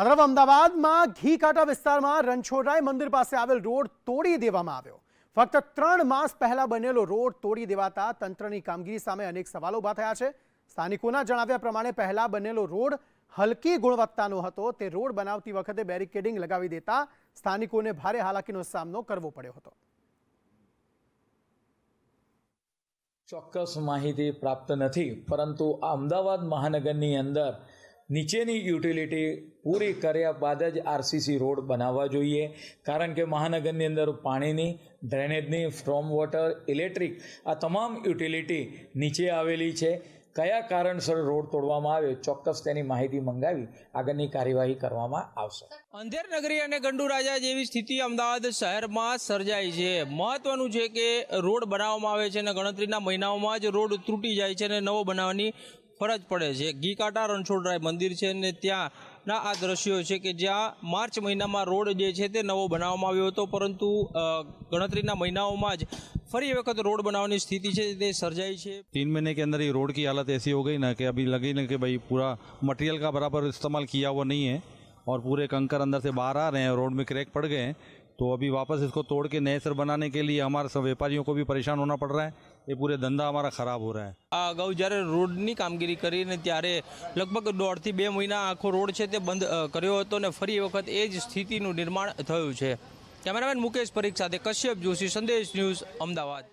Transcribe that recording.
તરફ અમદાવાદમાં ઘી કાંટા વિસ્તારમાં રણછોડરાય મંદિર પાસે આવેલ રોડ તોડી દેવામાં આવ્યો. ફક્ત ત્રણ માસ પહેલા બનેલો રોડ તોડી દેવાતા તંત્રની કામગીરી સામે અનેક સવાલો ઊભા થયા છે. સ્થાનિકોના જણાવ્યા પ્રમાણે પહેલા બનેલો રોડ હલકી ગુણવત્તાનો હતો. તે રોડ બનાવતી વખતે બેરિકેડિંગ લગાવી દેતા સ્થાનિકોને ભારે હાલાકીનો સામનો કરવો પડ્યો હતો. ચોક્કસ માહિતી પ્રાપ્ત નથી, પરંતુ અમદાવાદ મહાનગરની અંદર નીચેની યુટિલિટી પૂરી કર્યા બાદ જ આરસીસી રોડ બનાવવા જોઈએ. કારણ કે મહાનગરની અંદર પાણીની, ડ્રેનેજની, સ્ટ્રોમ વોટર, ઇલેક્ટ્રિક આ તમામ યુટિલિટી નીચે આવેલી છે. કયા કારણસર રોડ તોડવામાં આવ્યો ચોક્કસ તેની માહિતી મંગાવી આગળની કાર્યવાહી કરવામાં આવશે. અંધેર નગરી અને ગંડુ રાજા જેવી સ્થિતિ અમદાવાદ શહેરમાં સર્જાઈ છે. મહત્વનું છે કે રોડ બનાવવામાં આવે છે અને ગણતરીના મહિનાઓમાં જ રોડ તૂટી જાય છે અને નવો બનાવવાની ફરજ પડે છે ઘી કાંટા રણછોડરાય મંદિર છે અને ત્યાંના આ દ્રશ્યો છે કે જ્યાં માર્ચ મહિનામાં રોડ જે છે તે નવો બનાવવામાં આવ્યો હતો પરંતુ અ, ગણતરીના મહિનાઓમાં જ ફરી વખત રોડ બનાવવાની સ્થિતિ છે તે સર્જાઈ છે तीन महीने के अंदर ये रोड की हालत ऐसी हो गई ना कि अभी लगी ना कि भाई पूरा मटेरियल का बराबर इस्तेमाल किया हुआ नहीं है और पूरे कंकर अंदर से बाहर आ रहे हैं रोड में क्रैक पड़ गए हैं तो अभी वापस इसको तोड़ के नए सर बनाने के लिए हमारे सब व्यापारियों को भी परेशान होना पड़ रहा है એ પૂરે ધંધા અમારા ખરાબ હો રહ્યા આ અગાઉ જ્યારે રોડની કામગીરી કરીને ત્યારે લગભગ દોઢથી બે મહિના આખો રોડ છે તે બંધ કર્યો હતો ને ફરી વખત એ જ સ્થિતિનું નિર્માણ થયું છે. કેમેરામેન મુકેશ પરીખ સાથે કશ્યપ જોશી, સંદેશ ન્યૂઝ, અમદાવાદ.